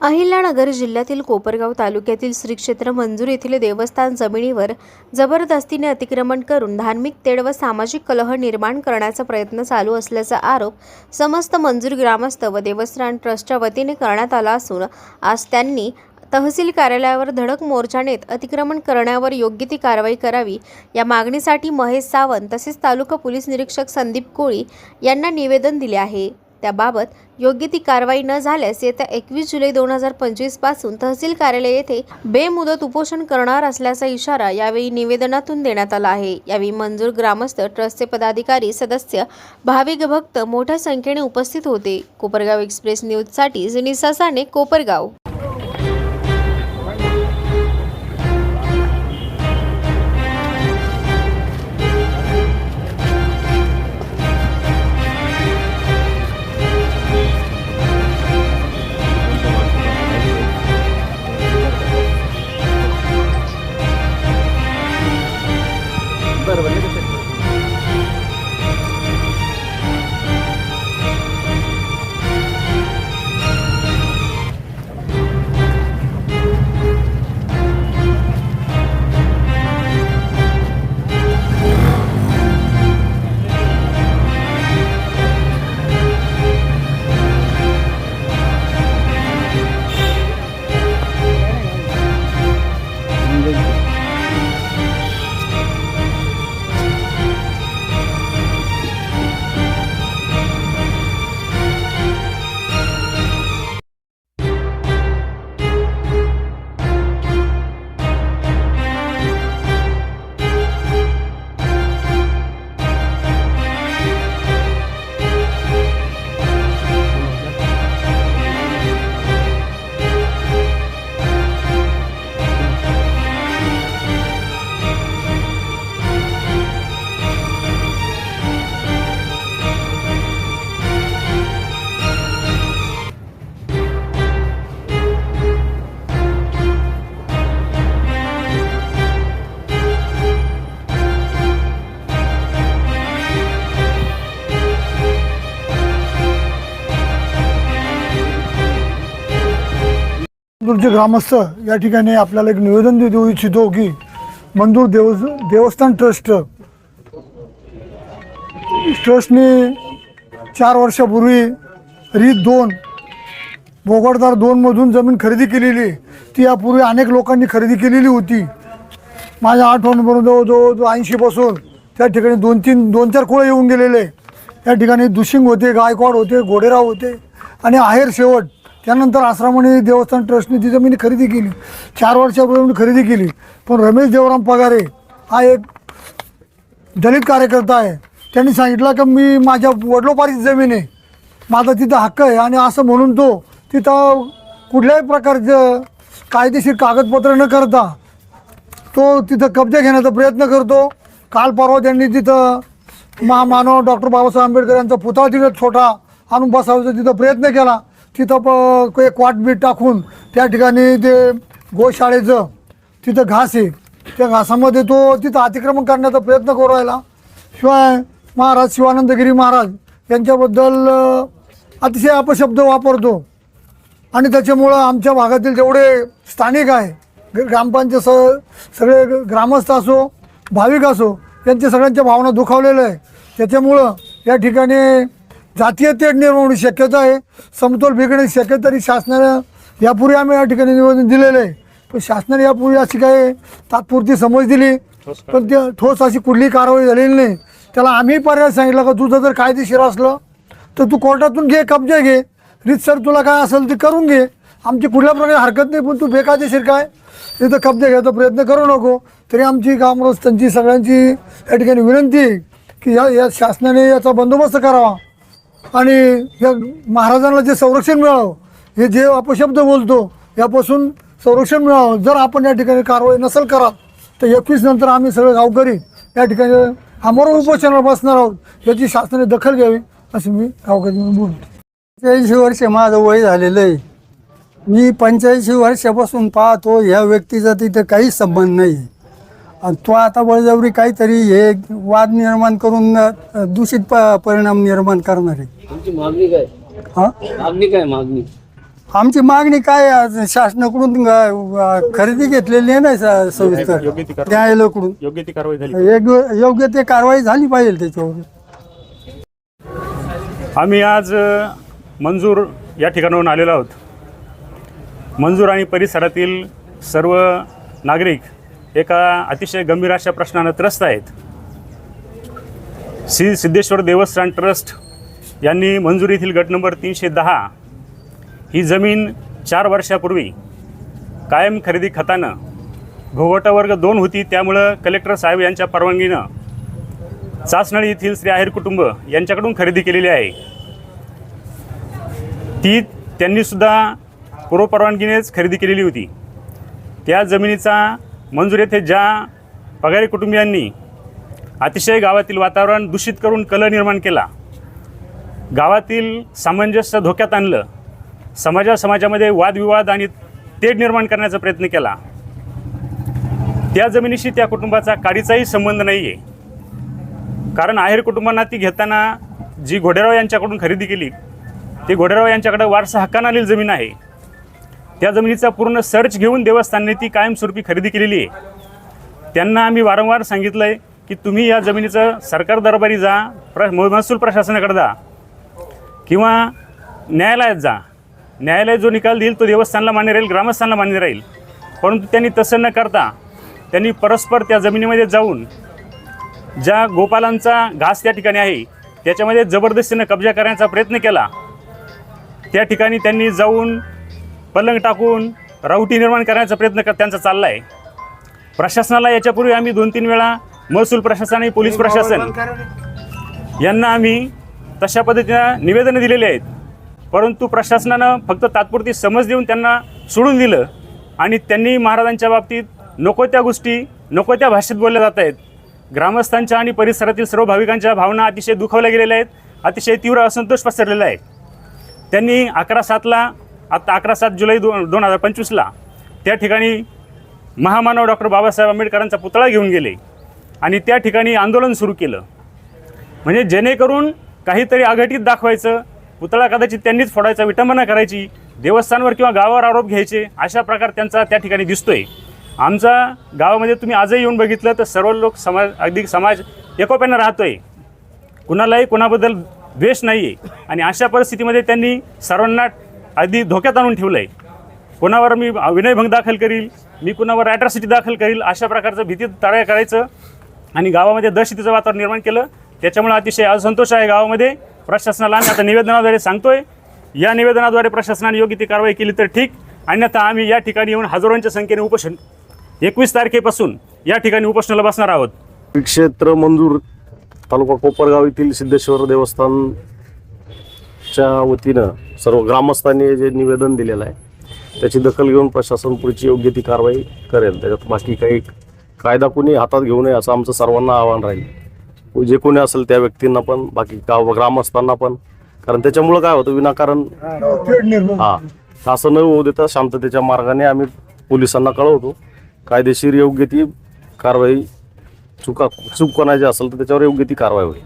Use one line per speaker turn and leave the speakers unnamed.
अहिल्यानगर जिल्ह्यातील कोपरगाव तालुक्यातील श्री क्षेत्र मंजूर येथील देवस्थान जमिनीवर जबरदस्तीने अतिक्रमण करून धार्मिक तेढ व सामाजिक कलह निर्माण करण्याचा प्रयत्न चालू असल्याचा आरोप समस्त मंजूर ग्रामस्थ व देवस्थान ट्रस्टच्या वतीने करण्यात आला असून आज त्यांनी तहसील कार्यालयावर धडक मोर्चा नेत अतिक्रमण करण्यावर योग्य ती कारवाई करावी या मागणीसाठी महेश सावंत तसेच तालुका पोलीस निरीक्षक संदीप कोळी यांना निवेदन दिले आहे. त्याबाबत योग्य ती कारवाई न झाल्यास येत्या एकवीस जुलै दोन हजार पंचवीसपासून तहसील कार्यालय येथे बेमुदत उपोषण करणार असल्याचा इशारा यावेळी निवेदनातून देण्यात आला आहे. यावेळी मंजूर ग्रामस्थ ट्रस्टचे पदाधिकारी सदस्य भाविक भक्त मोठ्या संख्येने उपस्थित होते. कोपरगाव एक्सप्रेस न्यूजसाठी जुनिसा साने कोपरगाव.
मंदूरचे ग्रामस्थ या ठिकाणी आपल्याला एक निवेदन देऊ इच्छितो की मंदूर देव देवस्थान ट्रस्ट ट्रस्टने चार वर्षापूर्वी रीत दोन बोगडदार दोनमधून जमीन खरेदी केलेली. ती यापूर्वी अनेक लोकांनी खरेदी केलेली होती. माझ्या आठवणीपर्यंत जवळजवळ जो ऐंशीपासून त्या ठिकाणी दोन तीन दोन चार खोळं येऊन गेलेले. त्या ठिकाणी दुशिंग होते गायकवाड होते घोडेराव होते आणि आहेर शेवट त्यानंतर आश्रमाने देवस्थान ट्रस्टने ती जमीन खरेदी केली. चार वर्षापूर्वी खरेदी केली. पण रमेश देवराम पगारे हा एक दलित कार्यकर्ता आहे. त्यांनी सांगितलं की मी माझ्या वडलोपारीची जमीन आहे. माझा तिथं हक्क आहे आणि असं म्हणून तो तिथं कुठल्याही प्रकारचं कायदेशीर कागदपत्र न करता तो तिथं कब्जा घेण्याचा प्रयत्न करतो. काल परवा त्यांनी तिथं महामानव डॉक्टर बाबासाहेब आंबेडकर यांचा पुतळा तिथं छोटा आणून बसावायचा तिथं प्रयत्न केला. तिथं प एक वाटबीट टाकून त्या ठिकाणी ते गोशाळेचं तिथं घास आहे. त्या घासामध्ये तो तिथं अतिक्रमण करण्याचा प्रयत्न करू राहिला. शिवाय महाराज शिवानंदगिरी महाराज यांच्याबद्दल अतिशय अपशब्द वापरतो. आणि त्याच्यामुळं आमच्या भागातील जेवढे स्थानिक आहे ग- ग्रामपंचायत स सगळे ग- ग्रामस्थ असो भाविक असो यांच्या सगळ्यांच्या भावना दुखावलेल्या आहे त्याच्यामुळं या ठिकाणी जातीय तेढ निर्माण होण्याची शक्यता आहे. समतोल बिघडण्याची शक्यता तरी शासनानं यापूर्वी आम्ही या ठिकाणी निवेदन दिलेलं आहे. पण शासनाने यापूर्वी अशी काही तात्पुरती समज दिली. पण ते ठोस अशी कुठलीही कारवाई झालेली नाही. त्याला आम्ही पर्याय सांगितलं का तुझं जर कायदेशीर असलं तर तू कोर्टातून घे कब्जा घे. रीतसर तुला काय असेल ते करून घे. आमची कुठल्या प्रकारे हरकत नाही पण तू बेकायदेशीर काय? इथं कब्जा घ्यायचा प्रयत्न करू नको. तरी आमची ग्रामस्थांची सगळ्यांची या ठिकाणी विनंती आहे की या या शासनाने याचा बंदोबस्त करावा. आणि या महाराजांना जे संरक्षण मिळावं हे जे अपशब्द बोलतो यापासून संरक्षण मिळावं. जर आपण या ठिकाणी कारवाई नसेल करा तर एकवीस नंतर आम्ही सगळे गावकरी या ठिकाणी आमोर उपोषणावर बसणार आहोत याची शासनाने दखल घ्यावी असं मी गावकरी म्हणून बोलतो.
पंच्याऐंशी वर्ष माझं वय झालेलं आहे. मी पंच्याऐंशी वर्षापासून पाहतो ह्या व्यक्तीचा तिथं काहीच संबंध नाही. आणि तो आता बळजबरी काहीतरी हे वाद निर्माण करून अ, दूषित प परिणाम निर्माण करणार. आहे
तुमची मागणी काय?
हां?
मागणी काय मागणी?
आमची मागणी काय आहे? शासनाकडून अ, खरेदी घेतलेली आहे ना स- सविस्तर
योग्य ती कारवाई-
न्यायालयाकडून.
योग्य ती कारवाई झाली.
योग्य योग्य ते कारवाई झाली पाहिजे त्याच्यावर.
आम्ही आज अ, मंजूर या ठिकाणाहून आलेलो आहोत. मंजूर आणि परिसरातील सर्व नागरिक एका अतिशय गंभीर अशा प्रश्नानं त्रस्त आहेत. श्री सिद्धेश्वर देवस्थान ट्रस्ट यांनी मंजूर येथील गट नंबर तीनशे दहा ही जमीन चार वर्षापूर्वी कायम खरेदी खतानं भोगवटा वर्ग दोन होती. त्यामुळं कलेक्टर साहेब यांच्या परवानगीनं चाचणळी येथील श्री आहेर कुटुंब यांच्याकडून खरेदी केलेली आहे. ती त्यांनीसुद्धा पूर्वपरवानगीनेच खरेदी केलेली होती. त्या जमिनीचा मंजूर येथे ज्या पगारी कुटुंबियांनी अतिशय गावातील वातावरण दूषित करून कल निर्माण केला गावातील सामंजस्य धोक्यात आणलं समाजा समाजामध्ये वादविवाद आणि तेढ निर्माण करण्याचा प्रयत्न केला त्या जमिनीशी त्या कुटुंबाचा काडीचाही संबंध नाही आहे कारण आहेर कुटुंबांना ती घेताना जी घोडेराव यांच्याकडून खरेदी केली ती घोडेराव यांच्याकडे वारसा हक्कानं आलेली जमीन आहे. त्या जमिनीचा पूर्ण सर्च घेऊन देवस्थानने ती कायमस्वरूपी खरेदी केलेली आहे. त्यांना आम्ही वारंवार सांगितलं आहे की तुम्ही या जमिनीचं सरकार दरबारी जा प्र महसूल प्रशासनाकडे जा किंवा न्यायालयात जा. न्यायालय जो निकाल देईल तो देवस्थानला मान्य राहील ग्रामस्थांना मान्य राहील. परंतु त्यांनी तसं न करता त्यांनी परस्पर त्या जमिनीमध्ये जाऊन ज्या गोपालांचा घास त्या ठिकाणी आहे त्याच्यामध्ये जबरदस्तीनं कब्जा करण्याचा प्रयत्न केला. त्या ठिकाणी त्यांनी जाऊन पलंग टाकून रावटी निर्माण करण्याचा प्रयत्न कर त्यांचा चालला आहे प्रशासनाला याच्यापूर्वी आम्ही दोन तीन वेळा महसूल प्रशासन आणि पोलीस प्रशासन यांना आम्ही तशा पद्धतीनं निवेदनं दिलेली आहेत. परंतु प्रशासनानं फक्त तात्पुरती समज देऊन त्यांना सोडून दिलं आणि त्यांनी महाराजांच्या बाबतीत नको त्या गोष्टी नको त्या भाषेत बोलल्या जात आहेत. ग्रामस्थांच्या आणि परिसरातील सर्व भाविकांच्या भावना अतिशय दुखावल्या गेलेल्या आहेत अतिशय तीव्र असंतोष पसरलेला आहे. त्यांनी अकरा सातला आत्ता अकरा सात जुलै दो दोन हजार पंचवीसला त्या ठिकाणी महामानव डॉक्टर बाबासाहेब आंबेडकरांचा पुतळा घेऊन गेले आणि त्या ठिकाणी आंदोलन सुरू केलं. म्हणजे जेणेकरून काहीतरी आघाटीत दाखवायचं पुतळा कदाचित त्यांनीच फोडायचा विटंबना करायची देवस्थानवर किंवा गावावर आरोप घ्यायचे अशा प्रकार त्यांचा त्या ठिकाणी दिसतोय. आमचा गावामध्ये तुम्ही आजही येऊन बघितलं तर सर्व लोक समाज अगदी समाज एकोप्यानं राहतोय. कुणालाही कुणाबद्दल द्वेष नाही आहे आणि अशा परिस्थितीमध्ये त्यांनी सर्वांना अगदी धोक्यात आणून ठेवलं आहे कोणावर मी विनयभंग दाखल करील मी कुणावर ॲट्रॉसिटी दाखल करील अशा प्रकारचं भीती तळ्या करायचं आणि गावामध्ये दहशतीचं वातावरण निर्माण केलं. त्याच्यामुळे अतिशय असंतोष आहे गावामध्ये. प्रशासनाला आम्ही आता निवेदनाद्वारे सांगतोय. या निवेदनाद्वारे प्रशासनाने योग्य ती कारवाई केली तर ठीक. अन्यथा आम्ही या ठिकाणी येऊन हजारोंच्या संख्येने उपोषण एकवीस तारखेपासून या ठिकाणी उपोषणाला बसणार आहोत.
क्षेत्र मंजूर तालुका कोपरगाव येथील सिद्धेश्वर देवस्थान ट्रस्टच्या वतीनं सर्व ग्रामस्थांनी जे निवेदन दिलेलं आहे त्याची दखल घेऊन प्रशासन पुढची योग्य ती कारवाई करेल. त्याच्यात बाकी काही कायदा कोणी हातात घेऊ नये असं आमचं सर्वांना आव्हान राहील. जे कोणी असेल त्या व्यक्तींना पण बाकी गाव ग्रामस्थांना पण. कारण त्याच्यामुळं काय होतं विनाकारण हा असं न होऊ देता शांततेच्या मार्गाने आम्ही पोलिसांना कळवतो. कायदेशीर योग्य ती कारवाई चुका चूक कोणाची असेल तर त्याच्यावर योग्य ती कारवाई होईल.